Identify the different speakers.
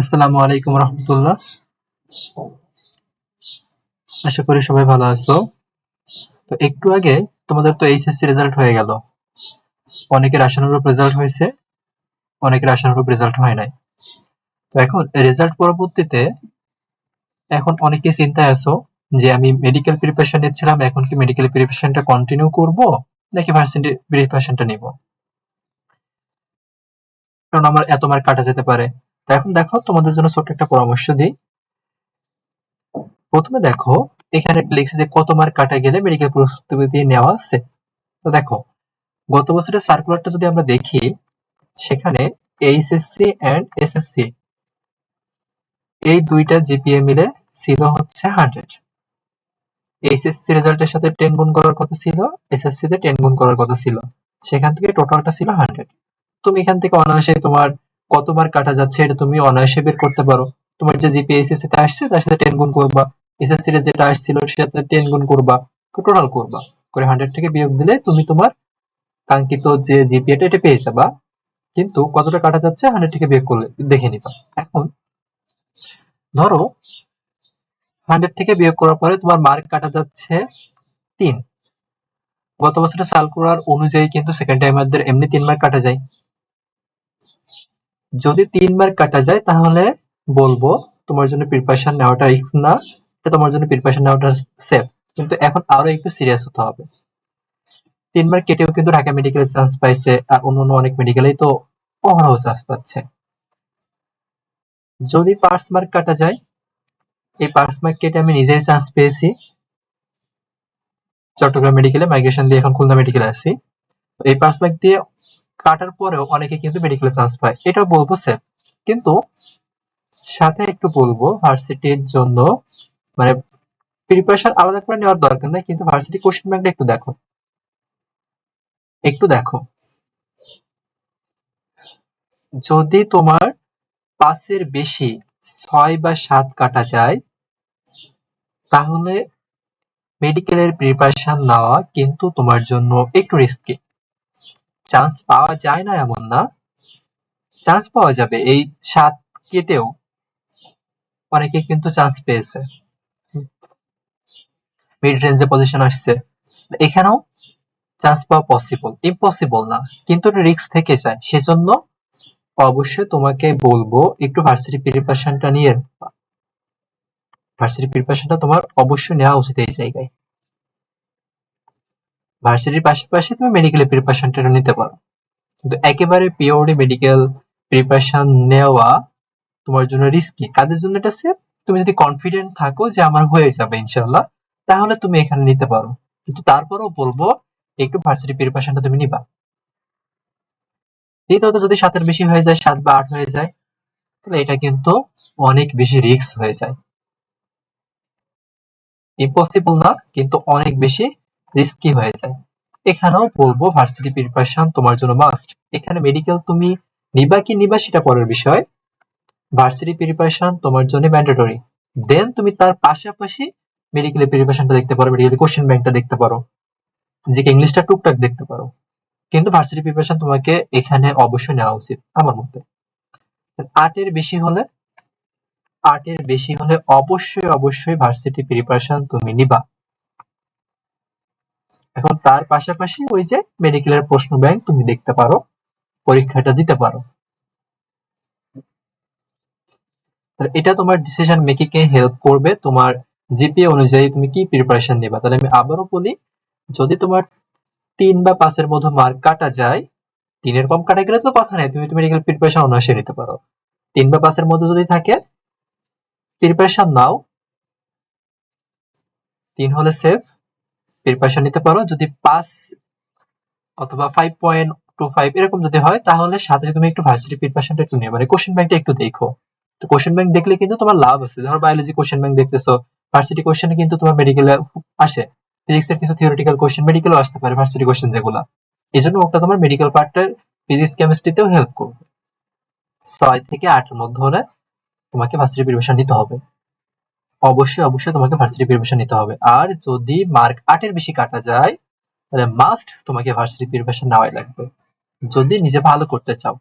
Speaker 1: আসসালামু আলাইকুম রহমতুল্লাহ। আশা করি সবাই ভালো আছো। তো একটু আগে তোমাদের তো এইচএসসি রেজাল্ট হয়ে গেল। অনেকের আশানুরূপ রেজাল্ট হয়েছে, অনেকের আশানুরূপ রেজাল্ট হয় নাই। তো এখন রেজাল্ট পরবর্তীতে এখন অনেকে চিন্তায় আছো যে আমি মেডিকেল প্রিপারেশন নিচ্ছিলাম, এখন কি মেডিকেল প্রিপারেশনটা কন্টিনিউ করব, নাকি ভার্সিটি প্রিপারেশনটা নিব? কারণ আমার এত মার্ক কাটা যেতে পারে। তো এখন দেখো, তোমাদের জন্য ছোট্ট একটা পরামর্শ দিই। প্রথমে দেখো, এখানে লিখছে যে কত মার্ক কাটা গেলে মেডিকেল প্রস্তুতি নেওয়া আছে তো দেখো, গত বছরের সার্কুলারটা যদি আমরা দেখি, সেখানে এইচএসসি এন্ড এসএসসি এই দুইটা জিপিএ মিলে ছিল হচ্ছে হান্ড্রেড এইচএসসি রেজাল্টের সাথে টেন গুণ করার কথা ছিল এসএসসি তে টেন গুণ করার কথা ছিল। সেখান থেকে টোটালটা ছিল হান্ড্রেড তুমি এখান থেকে অনায়াসে তোমার কত মার্ক কাটা যাচ্ছে এটা তুমি অনায়াসে বের করতে পারো। তোমার যে জিপিএ এসএসসি তে আসছে, তার সাথে টেন গুণ করবা। এসএসসি এর যেটা আসছিল সেটাতে টেন গুণ করবা। টোটাল করবা। করে হান্ড্রেড থেকে বিয়োগ দিলে তুমি তোমার কাঙ্ক্ষিত যে জিপিএটা এটা পেয়ে যাবা। কিন্তু কতটা কাটা যাচ্ছে হান্ড্রেড থেকে বিয়োগ করলে, দেখে নিবা। এখন ধরো হান্ড্রেড থেকে বিয়োগ করার পরে তোমার মার্ক কাটা যাচ্ছে তিন। গত বছরের করার অনুযায়ী কিন্তু সেকেন্ড টাইমারদের এমনি তিন মার্ক কাটা যায়। যদি তিনবার কাটা যায়, তাহলে বলব তোমার জন্য প্রিপারেশন নেওয়াটা রিস্ক না তোমার জন্য প্রিপারেশন নেওয়াটা সেফ কিন্তু এখন আরও একটু সিরিয়াস হতে হবে। তিনবার কেটেও কিন্তু ঢাকা মেডিকেল চান্স পাইছে, আর অন্য অন্য অনেক মেডিকেলেই তো অহরহ চান্স পাচ্ছে। যদি পার্স মার্ক কাটা যায়, এই পার্স মার্ক কেটে আমি নিজেই চান্স পেয়েছি। চট্টগ্রাম মেডিকেলে মাইগ্রেশন দিয়ে এখন খুলনা মেডিকেলে আছি। এই পার্স মার্ক দিয়ে কাটার পরেও অনেকে কিন্তু মেডিকেলে চান্স পায়। এটা বলব সেফ কিন্তু সাথে একটু বলব ভার্সিটির জন্য মানে প্রিপারেশন আলাদা করে নেওয়ার দরকার নেই, কিন্তু ভার্সিটি কোশ্চেন ব্যাংকটা একটু দেখো। একটু দেখো। যদি তোমার পাঁচের বেশি ছয় বা সাত কাটা যায়, তাহলে মেডিকেলের প্রিপারেশন নেওয়া কিন্তু তোমার জন্য একটু রিস্কি চান্স পাওয়া যায় না এমন না। চান্স পাওয়া যাবে। এই সাত কেটেও অনেকে কিন্তু চান্স পেয়েছে। মিড রেঞ্জে পজিশন আসছে। এখানেও চান্স পাওয়া পসিবল ইম্পসিবল না। কিন্তু রিস্ক থেকে যায়। সেজন্য অবশ্যই তোমাকে বলব, একটু ভার্সিটি প্রিপারেশনটা নিয়ে ভার্সিটি প্রিপারেশনটা তোমার অবশ্যই নেওয়া উচিত এই জায়গায়। ভার্সিটির পাশাপাশি তুমি মেডিকেল প্রিপারেশনটা নিতে পারো। কিন্তু একেবারে পিওরলি মেডিকেল প্রিপারেশন নেওয়া তোমার জন্য রিস্কি কাদের জন্য এটা সেফ তুমি যদি কনফিডেন্ট থাকো যে আমার হয়ে যাবে ইনশাল্লাহ তাহলে তুমি এখানে নিতে পারো। কিন্তু তারপরেও বলব, একটু ভার্সিটি প্রিপারেশনটা তুমি নিবা। দ্বিতীয়ত যদি সাতের বেশি হয়ে যায়, সাত বা আট হয়ে যায়, তাহলে এটা কিন্তু অনেক বেশি রিস্ক হয়ে যায়। ইম্পসিবল না, কিন্তু অনেক বেশি রিস্কি হয়ে যায়। এখানেও বলব ভার্সিটি প্রিপারেশন তোমার জন্য মাস্ট এখানে মেডিকেল তুমি নিবা কি নিবা সেটা পরের বিষয়। ভার্সিটি প্রিপারেশন তোমার জন্য ম্যান্ডেটরি দেন তুমি তার পাশাপাশি মেডিকেল প্রিপারেশনটা দেখতে পারো মেডিকেল কোশ্চেন ব্যাংকটা দেখতে পারো। যে ইংলিশটা টুকটাক দেখতে পারো। কিন্তু ভার্সিটি প্রিপারেশন তোমাকে এখানে অবশ্যই নেওয়া উচিত, আমার মতে। আটের বেশি হলে আটের বেশি হলে অবশ্যই অবশ্যই ভার্সিটি প্রিপারেশন তুমি নিবা। এখন তার পাশাপাশি ওই যে মেডিকেলের প্রশ্ন ব্যাংক তুমি দেখতে পারো, পরীক্ষাটা দিতে পারো। এটা তোমার ডিসিশন মেকিং এ হেল্প করবে, তোমার জিপিএ অনুযায়ী তুমি কি প্রিপারেশন নেবা। তাহলে আমি আবারও বলি, যদি তোমার তিন বা পাঁচের মধ্যে মার্ক কাটা যায়, তিনের কম কাটা গেলে তো কথা নেই, তুমি মেডিকেল প্রিপারেশন অনায়াসে নিতে পারো। তিন বা পাঁচের মধ্যে যদি থাকে প্রিপারেশন নাও, তিন হলে সেফ প্রিপারেশন নিতে পারো। যদি পাঁচ অথবা ফাইভ পয়েন্ট টু ফাইভ এরকম যদি হয়, তাহলে সাথে তুমি একটু ভার্সিটি প্রিপারেশনটা একটু নিয়ে মানে কোশ্চেন ব্যাংকটা একটু দেখো। তো কোশ্চেন ব্যাংক দেখলে কিন্তু তোমার লাভ আছে। ধরো বায়োলজি কোশ্চেন ব্যাংক দেখতেছো ভার্সিটি কোশ্চেনে কিন্তু তোমার মেডিকেলে আসে। ফিজিক্সের কিছু থিওরিটিক্যাল কোশ্চেন মেডিকেলও আসতে পারে ভার্সিটি কোশ্চেন যেগুলা। এই জন্য ওটা তোমার মেডিকেল পার্টের ফিজিক্স কেমিস্ট্রিতেও হেল্প করবে। ছয় থেকে আটের মধ্যে হলে তোমাকে ভার্সিটি প্রিপারেশন নিতে হবে। অবশ্যই অবশ্যই তোমাকে ভার্সিটি প্রিপারেশন নিতে হবে। আর যদি মার্ক আটের বেশি কাটা যায়, তাহলে মাস্ট তোমাকে ভার্সিটি প্রিপারেশন নেওয়াই লাগবে। যদি নিজে ভালো করতে চাও।